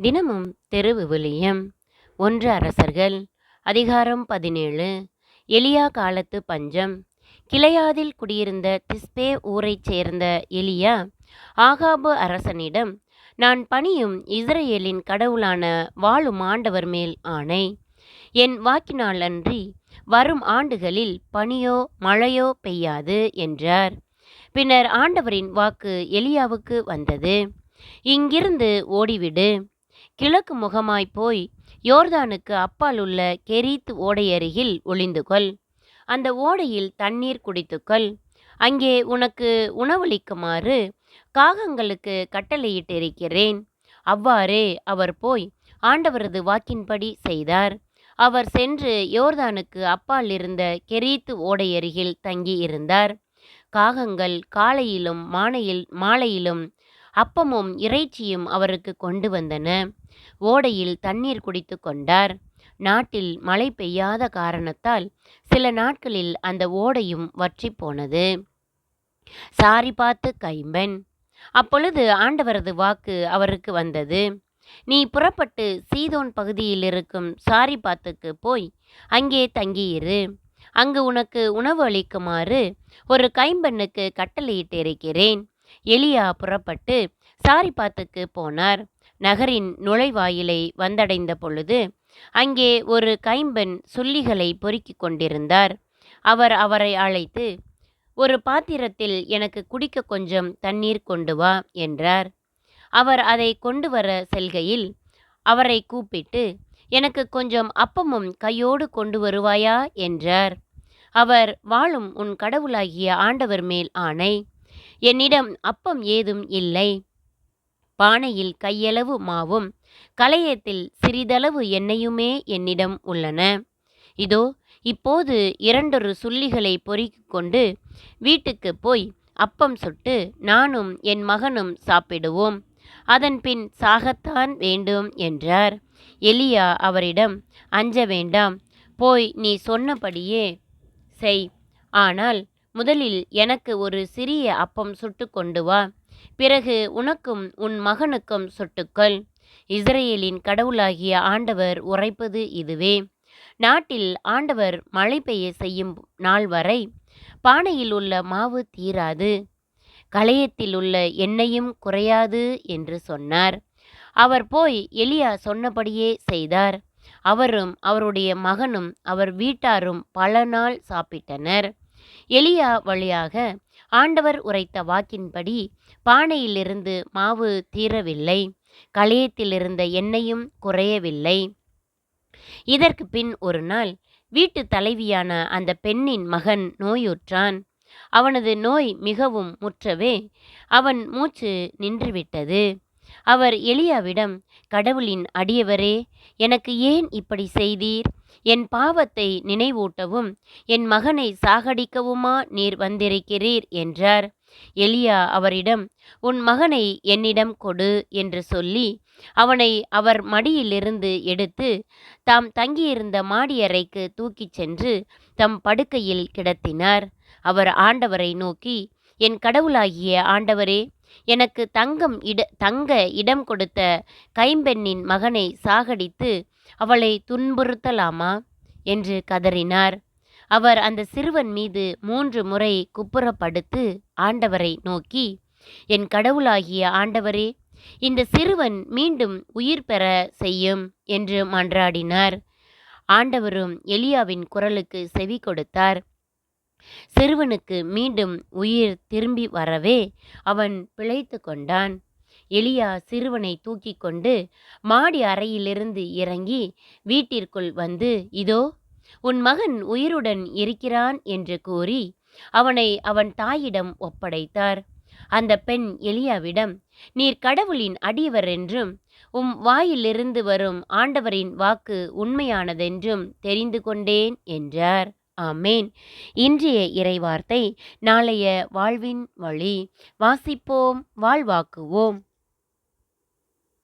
தினமும் தெருவிவிலியம் ஒன்று அரசர்கள் அதிகாரம் பதினேழு. எலியா காலத்து பஞ்சம். கிளையாதில் குடியிருந்த திஸ்பே ஊரைச் சேர்ந்த எலியா ஆகாபு அரசனிடம் நான் பணியும் இஸ்ரேலின் கடவுளான வாழும் ஆண்டவர் மேல் ஆணை. என் வாக்கினால் அன்றி வரும் ஆண்டுகளில் பனியோ மழையோ பெய்யாது என்றார். பின்னர் ஆண்டவரின் வாக்கு எலியாவுக்கு வந்தது. இங்கிருந்து ஓடிவிடு கிழக்கு முகமாய் போய் யோர்தானுக்கு அப்பால் உள்ள கெரீத் ஓடையருகில் ஒளிந்து கொள். அந்த ஓடையில் தண்ணீர் குடித்துக்கொள் அங்கே உனக்கு உணவளிக்குமாறு காகங்களுக்கு கட்டளையிட்டிருக்கிறேன். அவ்வாறே அவர் போய் ஆண்டவரது வாக்கின்படி செய்தார். அவர் சென்று யோர்தானுக்கு அப்பால் இருந்த கெரீத்து ஓடையருகில் தங்கி இருந்தார் காகங்கள் காலையிலும் மாலையில் மாலையிலும் அப்பமும் இறைச்சியும் அவருக்கு கொண்டு வந்தன. ஓடையில் தண்ணீர் குடித்து கொண்டார். நாட்டில் மழை பெய்யாத காரணத்தால் சில நாட்களில் அந்த ஓடையும் வற்றி போனது. சாரி பார்த்து கைம்பன் அப்பொழுது ஆண்டவரது வாக்கு அவருக்கு வந்தது. நீ புறப்பட்டு சீதோன் பகுதியில் இருக்கும் சாரிபாத்துக்கு போய் அங்கே தங்கியிரு. அங்கு உனக்கு உணவு அளிக்குமாறு ஒரு கைம்பெண்ணுக்கு கட்டளையிட்டிருக்கிறேன். எலியா புறப்பட்டு சாரிபாத்துக்கு போனார். நகரின் நுழைவாயிலை வந்தடைந்த பொழுது அங்கே ஒரு கைம்பெண் சுள்ளிகளை பொறுக்கிக் கொண்டிருந்தார். அவர் அவரை அழைத்து ஒரு பாத்திரத்தில் எனக்கு குடிக்க கொஞ்சம் தண்ணீர் கொண்டு வா என்றார். அவர் அதை கொண்டு வர செல்கையில் அவரை கூப்பிட்டு எனக்கு கொஞ்சம் அப்பமும் கையோடு கொண்டு வருவாயா? என்றார். அவர் வாழும் உன் கடவுளாகிய ஆண்டவர் மேல் ஆணை. என்னிடம் அப்பம் ஏதும் இல்லை. பானையில் கையளவு மாவும் கலையத்தில் சிறிதளவு எண்ணெயுமே என்னிடம் உள்ளன. இதோ இப்போது இரண்டொரு சுள்ளிகளை பொறுக்கிக் கொண்டு வீட்டுக்கு போய் அப்பம் சுட்டு நானும் என் மகனும் சாப்பிடுவோம். அதன்பின் சாகத்தான் வேண்டும் என்றார். எலியா அவரிடம் அஞ்ச வேண்டாம். போய் நீ சொன்னபடியே செய். ஆனால் முதலில் எனக்கு ஒரு சிறிய அப்பம் சுட்டு கொண்டு வா. பிறகு உனக்கும் உன் மகனுக்கும் சுட்டுக்கள். இஸ்ரேலின் கடவுளாகிய ஆண்டவர் உரைப்பது இதுவே. நாட்டில் ஆண்டவர் மழை பெய்ய செய்யும் நாள் வரை பானையில் உள்ள மாவு தீராது. களையத்தில் உள்ள எண்ணெயும் குறையாது என்று சொன்னார். அவர் போய் எலியா சொன்னபடியே செய்தார். அவரும் அவருடைய மகனும் அவர் வீட்டாரும் பல நாள் சாப்பிட்டனர். எலியா வழியாக ஆண்டவர் உரைத்த வாக்கின்படி பானையிலிருந்து மாவு தீரவில்லை களையத்திலிருந்த எண்ணெயும் குறையவில்லை. இதற்கு பின் ஒரு நாள் வீட்டு தலைவியான அந்த பெண்ணின் மகன் நோயுற்றான். அவனது நோய் மிகவும் முற்றவே அவன் மூச்சு நின்றுவிட்டது. அவர் எலியாவிடம் கடவுளின் அடியவரே எனக்கு ஏன் இப்படி செய்தீர்? என் பாவத்தை நினைவூட்டவும் என் மகனை சாகடிக்கவுமா நீர் வந்திருக்கிறீர்? என்றார். எலியா அவரிடம் உன் மகனை என்னிடம் கொடு என்று சொல்லி அவனை அவர் மடியிலிருந்து எடுத்து தாம் தங்கியிருந்த மாடியறைக்கு தூக்கிச் சென்று தம் படுக்கையில் கிடத்தினார். அவர் ஆண்டவரை நோக்கி என் கடவுளாகிய ஆண்டவரே எனக்கு தங்கம் இட தங்க இடம் கொடுத்த கைம்பெண்ணின் மகனை சாகடித்து அவளை துன்புறுத்தலாமா? என்று கதறினார். அவர் அந்த சிறுவன் மீது மூன்று முறை குப்புறப்படுத்து ஆண்டவரை நோக்கி என் கடவுளாகிய ஆண்டவரே இந்த சிறுவன் மீண்டும் உயிர் பெற செய்யும் என்று மன்றாடினார். ஆண்டவரும் எலியாவின் குரலுக்கு செவி கொடுத்தார். சிறுவனுக்கு மீண்டும் உயிர் திரும்பி வரவே அவன் பிழைத்து கொண்டான். எலியா சிறுவனை தூக்கி கொண்டு மாடி அறையிலிருந்து இறங்கி வீட்டிற்குள் வந்து இதோ உன் மகன் உயிருடன் இருக்கிறான் என்று கூறி அவனை அவன் தாயிடம் ஒப்படைத்தார். அந்த பெண் எலியாவிடம் நீர் கடவுளின் அடியவர் என்றும் உம் வாயிலிருந்து வரும் ஆண்டவரின் வாக்கு உண்மையானதென்றும் தெரிந்து கொண்டேன் என்றார். ஆமேன். இன்றைய இறைவார்த்தை நாளைய வாழ்வின் வழி வாசிப்போம் வாழ்வாக்குவோம்.